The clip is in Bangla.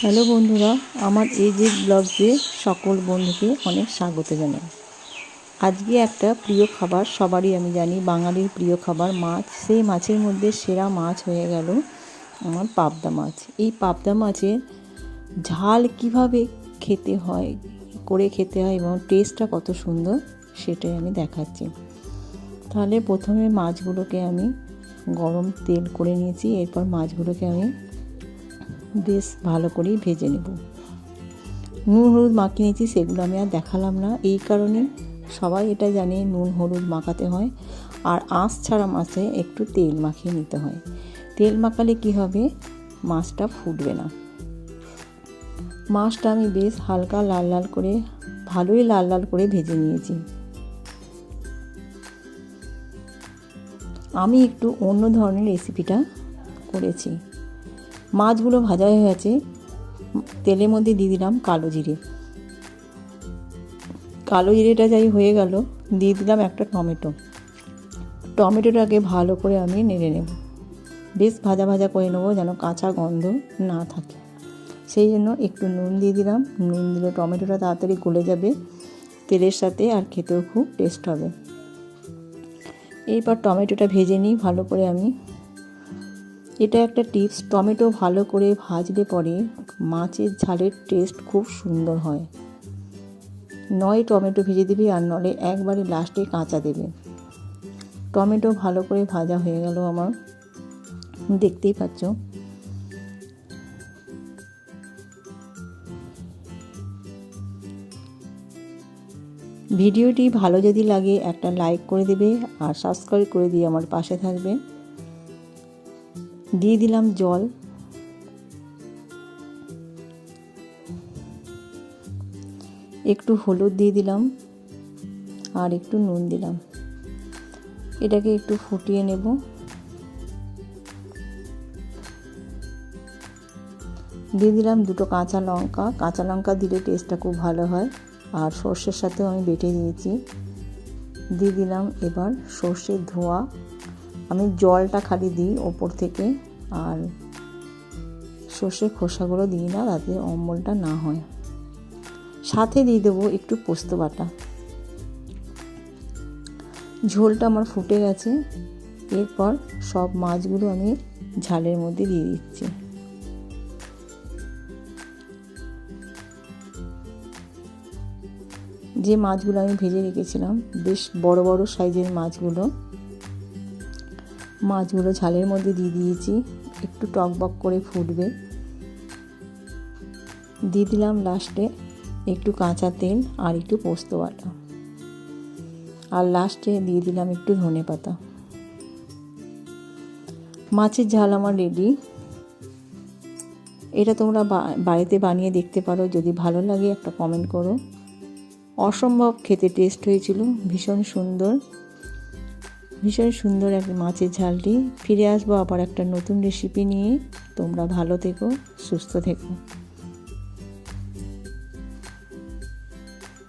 হ্যালো বন্ধুরা, আমার এই যে ব্লগে সকল বন্ধুকে অনেক স্বাগত জানাই। আজকে একটা প্রিয় খাবার সবারই আমি জানি, বাঙালির প্রিয় খাবার মাছ। সেই মাছের মধ্যে সেরা মাছ হয়ে গেল আমার পাবদা মাছ। এই পাবদা মাছের ঝাল কীভাবে খেতে হয়, করে খেতে হয় এবং টেস্টটা কত সুন্দর, সেটাই আমি দেখাচ্ছি। তাহলে প্রথমে মাছগুলোকে আমি গরম তেল করে নিয়েছি, এরপর মাছগুলোকে আমি বেশ ভালো করেই ভেজে নেব। নুন হলুদ মাখিয়ে নিয়েছি, সেগুলো আমি আর দেখালাম না। এই কারণে সবাই এটা জানে, নুন হলুদ মাখাতে হয়। আর আঁশ ছাড়া মাছে একটু তেল মাখিয়ে নিতে হয়। তেল মাখালে কি হবে? মাছটা ফুটবে না। মাছটা আমি বেশ হালকা লাল লাল করে, ভালোই লাল লাল করে ভেজে নিয়েছি। আমি একটু অন্য ধরনের রেসিপিটা করেছি। মাছগুলো ভাজা হয়ে গেছে তেলের মধ্যে দিয়ে দিলাম কালো জিরে। কালো জিরেটা যাই হয়ে গেল, দিয়ে দিলাম একটা টমেটো। টমেটোটাকে ভালো করে আমি নেড়ে নেব। বেশ ভাজা ভাজা করে নেব যেন কাঁচা গন্ধ না থাকে। সেই জন্য একটু নুন দিয়ে দিলাম। নুন দিলে টমেটোটা তাড়াতাড়ি গলে যাবে। তেলের সাথে আর খেতেও খুব টেস্ট হবে। এরপর টমেটোটা ভেজে নিই। ভালো করে আমি এটা একটা টিপস, টমেটো ভালো করে ভাজলে পরে মাছের ঝালের টেস্ট খুব সুন্দর হয়। নয় টমেটো ভেজে দিবি আর নলে একবারে লাস্টে কাঁচা দেবে। টমেটো ভালো করে ভাজা হয়ে গেল আমার। দেখতেই পাচ্ছ। ভিডিওটি ভালো যদি লাগে একটা লাইক করে দেবে আর সাবস্ক্রাইব করে দিয়ে আমার পাশে থাকবে। দিয়ে দিলাম জল। একটু হলুদ দিয়ে দিলাম আর একটু নুন দিলাম। এটাকে একটু ফুটিয়ে নেব। দিয়ে দিলাম দুটো কাঁচা লঙ্কা। কাঁচা লঙ্কা দিলে টেস্টটা খুব ভালো হয়। আর সর্ষের সাথেও আমি বেটে দিয়েছি দিয়ে দিলাম এবার সর্ষের ধোয়া। আমি জলটা খালি দিই ওপর থেকে আর সর্ষের খোসাগুলো দিই না তাতে অম্বলটা না হয়। সাথে দিয়ে দেবো একটু পোস্ত বাটা। ঝোলটা আমার ফুটে গেছে। এরপর সব মাছগুলো আমি ঝালের মধ্যে দিয়ে দিচ্ছি। যে মাছগুলো আমি ভেজে রেখেছিলাম, বেশ বড় বড় সাইজের মাছগুলো মাছগুলো ঝালের মধ্যে দিয়ে দিয়েছি। একটু টকবক করে ফুটবে। দিয়ে দিলাম লাস্টে একটু কাঁচা তেল আর একটু পোস্ত বাটা। আর লাস্টে দিয়ে দিলাম একটু ধনে পাতা। মাছের ঝাল আমার রেডি এটা তোমরা বাড়িতে বানিয়ে দেখতে পারো। যদি ভালো লাগে একটা কমেন্ট করো। অসম্ভব খেতে টেস্ট হয়েছিল, ভীষণ সুন্দর। ভীষণ সুন্দর এক মাছের ঝালটি। ফিরে আসব আবার একটা নতুন রেসিপি নিয়ে। তোমরা ভালো থেকো, সুস্থ থেকো।